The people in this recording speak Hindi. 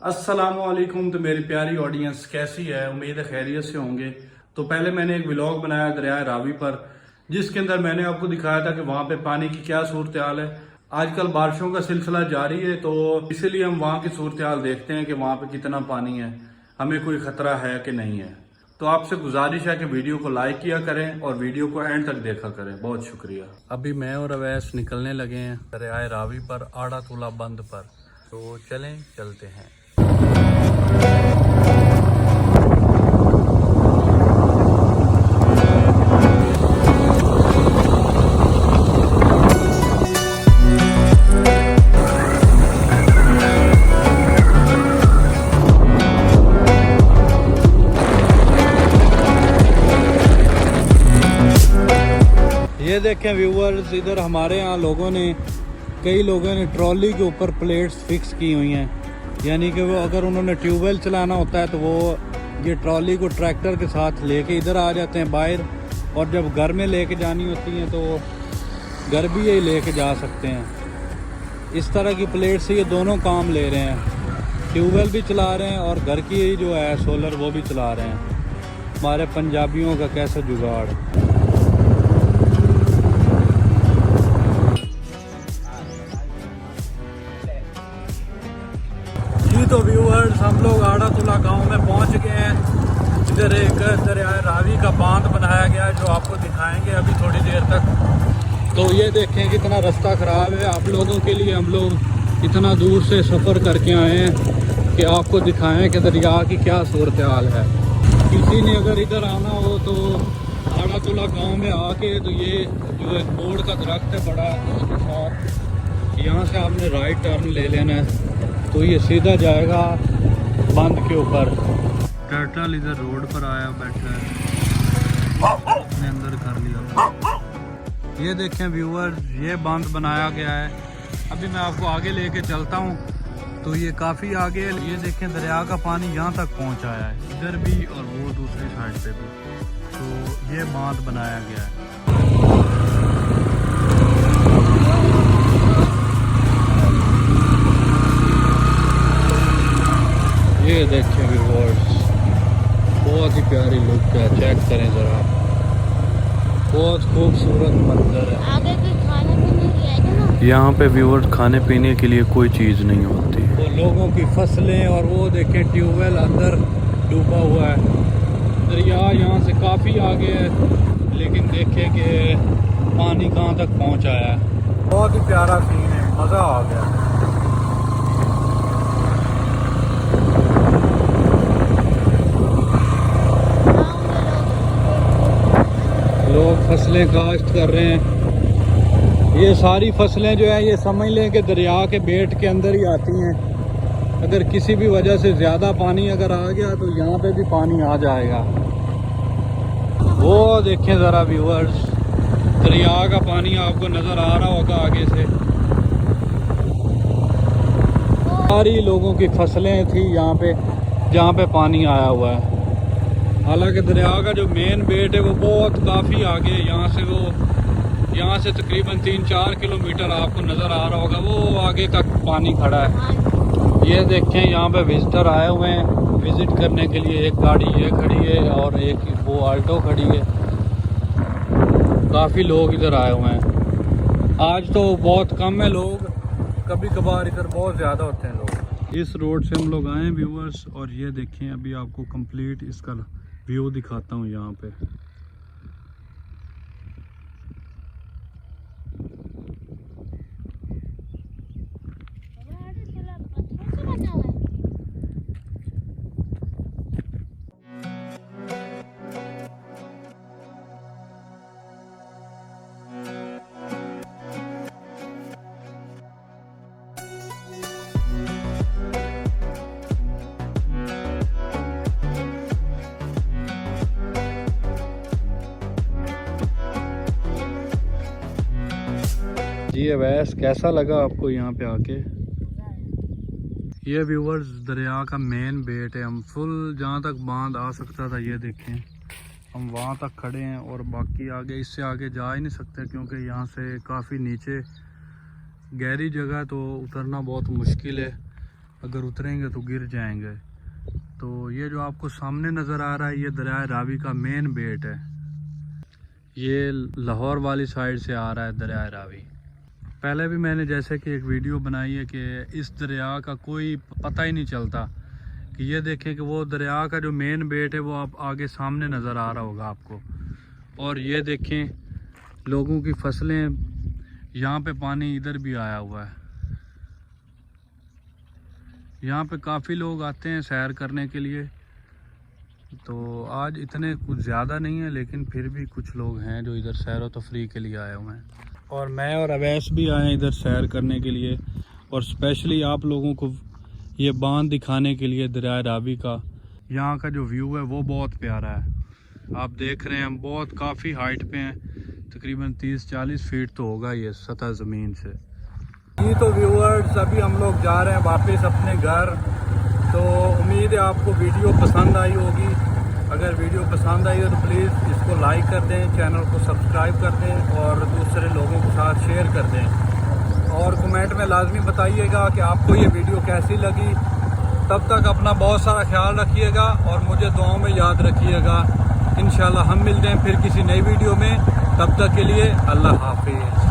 असलकुम तो मेरी प्यारी ऑडियंस कैसी है? उम्मीद है खैरियत से होंगे। तो पहले मैंने एक व्लॉग बनाया दरिया रावी पर, जिसके अंदर मैंने आपको दिखाया था कि वहाँ पे पानी की क्या सूरत हाल है। आजकल बारिशों का सिलसिला जारी है तो इसीलिए हम वहाँ की सूरत हाल देखते हैं कि वहाँ पे कितना पानी है, हमें कोई खतरा है कि नहीं है। तो आपसे गुजारिश है कि वीडियो को लाइक किया करें और वीडियो को एंड तक देखा करें। बहुत शुक्रिया। अभी मैं और अवैस निकलने लगे हैं दरियाए रावी पर, आड़ा तुला बंद पर। तो चलें, चलते हैं। ये देखें व्यूअर्स इधर हमारे यहाँ लोगों ने, कई लोगों ने ट्रॉली के ऊपर प्लेट्स फिक्स की हुई हैं। यानी कि वो अगर उन्होंने ट्यूबवेल चलाना होता है तो वो ये ट्रॉली को ट्रैक्टर के साथ लेके इधर आ जाते हैं बाहर, और जब घर में लेके जानी होती हैं तो घर भी यही लेके जा सकते हैं। इस तरह की प्लेट से ये दोनों काम ले रहे हैं। ट्यूबवेल भी चला रहे हैं और घर की जो है सोलर वो भी चला रहे हैं। हमारे पंजाबियों का कैसा जुगाड़। तो व्यूअर्स हम लोग आड़ा तुला गाँव में पहुँच गए हैं। इधर एक दरिया रावी का बाँध बनाया गया है, जो आपको दिखाएँगे अभी थोड़ी देर तक। तो ये देखें कितना रास्ता ख़राब है। आप लोगों के लिए हम लोग इतना दूर से सफ़र करके आए हैं कि आपको दिखाएँ कि दरिया की क्या सूरत हाल है। किसी ने अगर इधर आना हो तो आड़ा तुला गाँव में आके तो ये जो है बोर्ड का दरख्त है, बड़ा इसके साथ यहाँ से आपने राइट टर्न ले लेना है। तो ये सीधा जाएगा बंद के ऊपर। टर्टल इधर रोड पर आया, बैठा है। अपने अंदर कर लिया। ये देखें व्यूअर ये बाँध बनाया गया है। अभी मैं आपको आगे लेके चलता हूँ। तो ये काफ़ी आगे, ये देखें दरिया का पानी यहाँ तक पहुँच आया है। इधर भी और वो दूसरी साइड पे भी। तो ये बाँध बनाया गया है। ये देखें व्यूअर्स बहुत ही प्यारी लुक है चेक करें ज़रा। बहुत खूबसूरत मंजर है। आगे कोई खाने पीने की आएगा ना यहाँ पे व्यूअर्स खाने पीने के लिए कोई चीज़ नहीं होती। वो लोगों की फ़सलें और वो देखें ट्यूबवेल अंदर डूबा हुआ है। दरिया यहाँ से काफ़ी आगे है लेकिन देखें कि पानी कहाँ तक पहुँच आया है। बहुत ही प्यारा सीन है मज़ा आ गया लोग फ़सलें काश्त कर रहे हैं। ये सारी फ़सलें जो है, ये समझ लें कि दरिया के बेट के अंदर ही आती हैं। अगर किसी भी वजह से ज़्यादा पानी अगर आ गया तो यहाँ पे भी पानी आ जाएगा। वो देखें ज़रा व्यूअर्स दरिया का पानी आपको नज़र आ रहा होगा आगे से। सारी लोगों की फ़सलें थी यहाँ पे, जहाँ पे पानी आया हुआ है। हालाँकि दरिया का जो मेन बेट है वो बहुत काफ़ी आगे है। यहाँ से वो, यहाँ से तकरीबन तीन चार किलोमीटर आपको नज़र आ रहा होगा। वो आगे तक पानी खड़ा है। ये देखें, यहाँ पे विजिटर आए हुए हैं। विज़िट करने के लिए एक गाड़ी ये खड़ी है और एक वो आल्टो खड़ी है। काफ़ी लोग इधर आए हुए हैं। आज तो बहुत कम है लोग। कभी कभार इधर बहुत ज़्यादा होते हैं लोग। इस रोड से हम लोग आए हैं व्यूवर्स और ये देखें, अभी आपको कंप्लीट इसका व्यू दिखाता हूँ यहाँ पे। जी अवैस कैसा लगा आपको यहाँ पे आके? ये व्यूवर्स दरिया का मेन बेट है। हम फुल जहाँ तक बाँध आ सकता था ये देखें। हम वहाँ तक खड़े हैं और बाकी आगे, इससे आगे जा ही नहीं सकते क्योंकि यहाँ से काफ़ी नीचे गहरी जगह तो उतरना बहुत मुश्किल है। अगर उतरेंगे तो गिर जाएँगे। तो ये जो आपको सामने नज़र आ रहा है, ये दरिया रावी का मेन बेट है। ये लाहौर वाली साइड से आ रहा है दरिया रावी। पहले भी मैंने जैसे कि एक वीडियो बनाई है कि इस दरिया का कोई पता ही नहीं चलता कि ये देखें कि वो दरिया का जो मेन बेट है वो आप आगे सामने नज़र आ रहा होगा आपको। और ये देखें, लोगों की फ़सलें, यहाँ पे पानी इधर भी आया हुआ है। यहाँ पे काफ़ी लोग आते हैं सैर करने के लिए। तो आज इतने कुछ ज़्यादा नहीं है, लेकिन फिर भी कुछ लोग हैं जो इधर सैर व तफरी के लिए आए हुए हैं। और मैं और अवैस भी आए हैं इधर सैर करने के लिए। और स्पेशली आप लोगों को ये बाँध दिखाने के लिए दरिया रावी का। यहाँ का जो व्यू है वो बहुत प्यारा है। आप देख रहे हैं हम बहुत काफ़ी हाइट पे हैं। तकरीबन 30-40 फीट तो होगा ये सतह ज़मीन से। जी तो व्यूअर्स अभी हम लोग जा रहे हैं वापस अपने घर। तो उम्मीद है आपको वीडियो पसंद आई होगी। अगर वीडियो पसंद आई हो तो प्लीज़ इसको लाइक कर दें, चैनल को सब्सक्राइब कर दें और दूसरे लोगों के साथ शेयर कर दें। और कमेंट में लाजमी बताइएगा कि आपको ये वीडियो कैसी लगी। तब तक अपना बहुत सारा ख्याल रखिएगा और मुझे दुआओं में याद रखिएगा। इन हम मिलते हैं फिर किसी नई वीडियो में। तब तक के लिए अल्लाह हाफिज़।